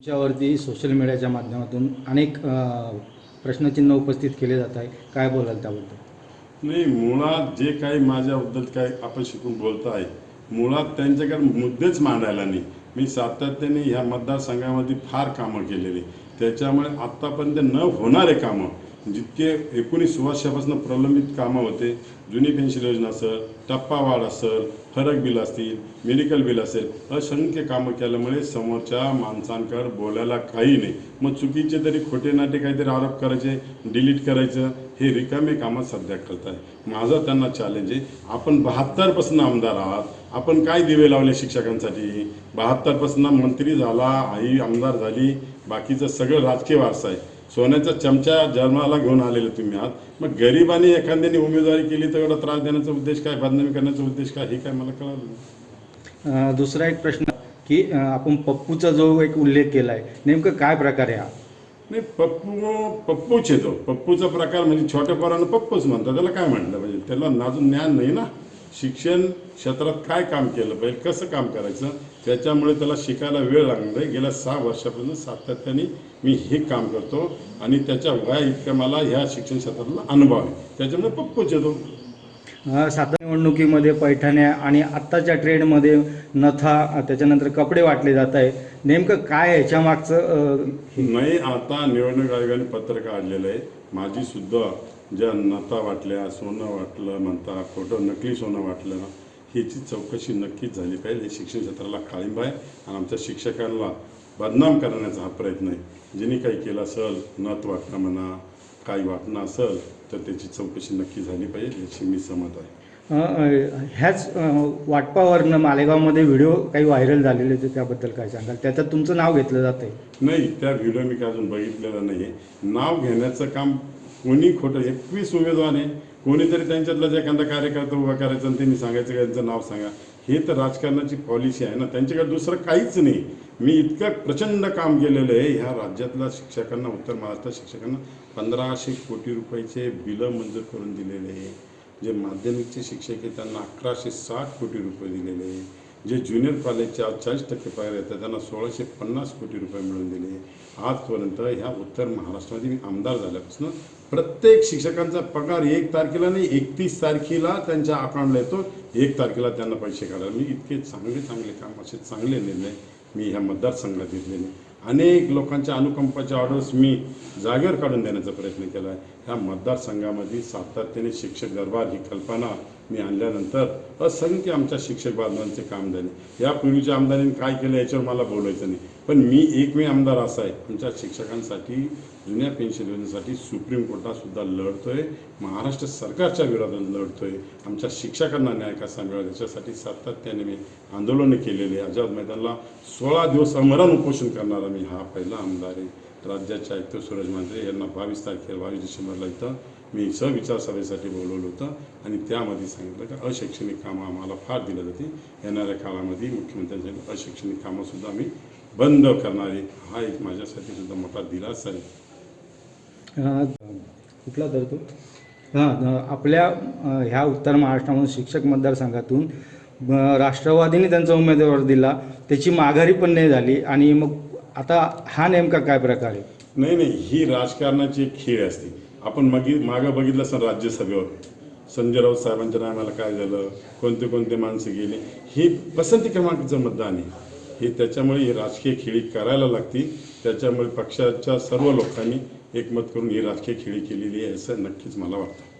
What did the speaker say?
तुमच्यावरती सोशल मीडियाच्या माध्यमातून अनेक प्रश्नचिन्ह उपस्थित केले जात आहे काय बोलाल त्याबद्दल? नाही मुळात जे काही माझ्याबद्दल काय आपण शिकून बोलताय मुळात त्यांच्याकडे मुद्देच मांडायला नाही. मी सातत्याने ह्या मतदारसंघामध्ये फार कामं केलेली. त्याच्यामुळे आत्तापर्यंत न होणारे कामं जितके एकोणीस वर्षापासून प्रलंबित कामं होते जुनी पेन्शन योजना असेल टप्पा वाढ असेल फरक बिल असतील मेडिकल बिल असेल असंख्य कामं केल्यामुळे समोरच्या माणसांकडे बोलायला काही नाही. मग चुकीचे तरी खोटे नाटे काहीतरी आरोप करायचे डिलीट करायचं हे रिकामे कामं सध्या करत आहे माझं त्यांना चॅलेंज आहे आपण बहात्तरपासून आमदार आहात आपण काय दिवे लावले शिक्षकांसाठी? बहात्तरपासून मंत्री झाला आई आमदार झाली बाकीचं सगळं राजकीय वारसा आहे. सोन्याचा चमचा जन्माला घेऊन आलेले तुम्ही आहात. मग गरिबांनी एखाद्याने उमेदवारी केली तर एवढा त्रास देण्याचा उद्देश काय बदनामी करण्याचा उद्देश काय हे काय मला कळालं दुसरा एक प्रश्न की आपण पप्पूचा जो एक उल्लेख केला आहे नेमकं काय प्रकार आहे हा? नाही पप्पू पप्पूच येतो पप्पूचा प्रकार म्हणजे छोट्या पोरानं पप्पूच म्हणतात. त्याला काय म्हटलं पाहिजे त्याला अजून ज्ञान नाही ना? शिक्षण क्षेत्रात काय काम केलं पाहिजे कसं काम करायचं त्याच्यामुळे त्याला शिकायला वेळ लागणार आहे गेल्या सहा वर्षापासून सातत्याने मी हे काम करतो आणि त्याच्या वया इतक्या मला ह्या शिक्षण क्षेत्रातला अनुभव आहे. त्याच्यामुळे पप्पूच येतो. साधारण निवडणुकीमध्ये पैठण्या आणि आत्ताच्या ट्रेंडमध्ये नथा त्याच्यानंतर कपडे वाटले जात आहे नेमकं काय याच्या मागचं नाही आता निवडणूक आयोगाने पत्र काढलेलं आहे. माझी सुद्धा ज्या नथा वाटल्या सोनं वाटलं म्हणता खोटं नकली सोनं वाटलं ह्याची चौकशी नक्कीच झाली पाहिजे. शिक्षण क्षेत्राला काळिंब आहे आणि आमच्या शिक्षकांना बदनाम करण्याचा हा प्रयत्न आहे. ज्यांनी काही केलं असेल नथ वाटणं म्हणा काही वाटणं असेल तर त्याची चौकशी नक्की झाली पाहिजे याची मी सहमत आहे. ह्याच वाटपावरनं मालेगावमध्ये व्हिडिओ काही व्हायरल झालेले होते त्याबद्दल काय सांगाल? त्याच्यात तुमचं नाव घेतलं जात आहे नाही त्या व्हिडिओ मी काय अजून बघितलेला नाही आहे नाव घेण्याचं काम कोणी खोटं एकवीस उमेदवार आहे. कोणीतरी त्यांच्यातलाच एखादा कार्यकर्ता उभा करायचा आणि त्यांनी सांगायचं का यांचं नाव सांगा. हे तर राजकारणाची पॉलिसी आहे ना. त्यांच्याकडे दुसरं काहीच नाही. मी इतकं प्रचंड काम केलेलं आहे. ह्या राज्यातल्या शिक्षकांना उत्तर महाराष्ट्र शिक्षकांना पंधराशे कोटी रुपयाचे बिलं मंजूर करून दिलेले आहे. जे माध्यमिकचे शिक्षक आहे त्यांना अकराशे साठ कोटी रुपये दिलेले आहे. जे ज्युनियर कॉलेजचे आज चाळीस टक्के पगार येतात त्यांना सोळाशे पन्नास कोटी रुपये मिळून दिले. आजपर्यंत ह्या उत्तर महाराष्ट्रामध्ये मी आमदार झाल्यापासून प्रत्येक शिक्षकांचा पगार एक तारखेला नाही एकतीस तारखेला त्यांच्या अकाउंटला येतो. एक तारखेला त्यांना पैसे काढायला मी इतके चांगले चांगले काम असे चांगले निर्णय मी ह्या मतदारसंघात घेतलेले. अनेक लोकांच्या अनुकंपाच्या ऑर्डर्स मी जागेवर काढून देण्याचा प्रयत्न केला आहे ह्या मतदारसंघामध्ये सातत्याने शिक्षक दरबार ही कल्पना मी आणल्यानंतर असंख्य आमच्या शिक्षक बांधवांचे काम झाले यापूर्वीच्या आमदारांनी काय केलं याच्यावर मला बोलायचं नाही. पण मी एकमेव आमदार असा आहे. तुमच्या शिक्षकांसाठी जुन्या पेन्शन योजनेसाठी सुप्रीम कोर्टात सुद्धा लढतोय. महाराष्ट्र सरकारच्या विरोधात लढतोय. आमच्या शिक्षकांना न्याय कसा मिळाला? याच्यासाठी सातत्याने मी आंदोलनं केलेली आझाद मैदानला सोळा दिवस अमरण उपोषण करणारा मी हा पहिला आमदार आहे. राज्याचे आयुक्त सूरज मांत्रे यांना बावीस तारखेला बावीस डिसेंबरला इथं मी सहविचार सभेसाठी बोलवलं होतं. आणि त्यामध्ये सांगितलं की अशैक्षणिक कामं आम्हाला फार दिलं जाते येणाऱ्या काळामध्ये मुख्यमंत्र्यांच्या अशैक्षणिक कामंसुद्धा आम्ही बंद करणार हा एक माझ्यासाठी सुद्धा मोठा दिलासा आहे. कुठला तर तो? हां आपल्या ह्या उत्तर महाराष्ट्रामधून शिक्षक मतदारसंघातून राष्ट्रवादीने त्यांचा उमेदवार दिला. त्याची माघारी पण नाही झाली. आणि मग आता हा नेमका काय प्रकार आहे? नाही नाही ही राजकारणाची एक खेळ असते. आपण मगी मागं बघितलं असं राज्यसभेवर? संजय राऊत साहेबांच्या टायमाला काय झालं? कोणते कोणते माणसं गेले? हे पसंती क्रमांकाचं मतदान आहे. हे त्याच्यामुळे ही राजकीय खेळी करायला लागती त्याच्यामुळे पक्षाच्या सर्व लोकांनी एकमत करून ही राजकीय खेळी केलेली आहे असं नक्कीच मला वाटतं.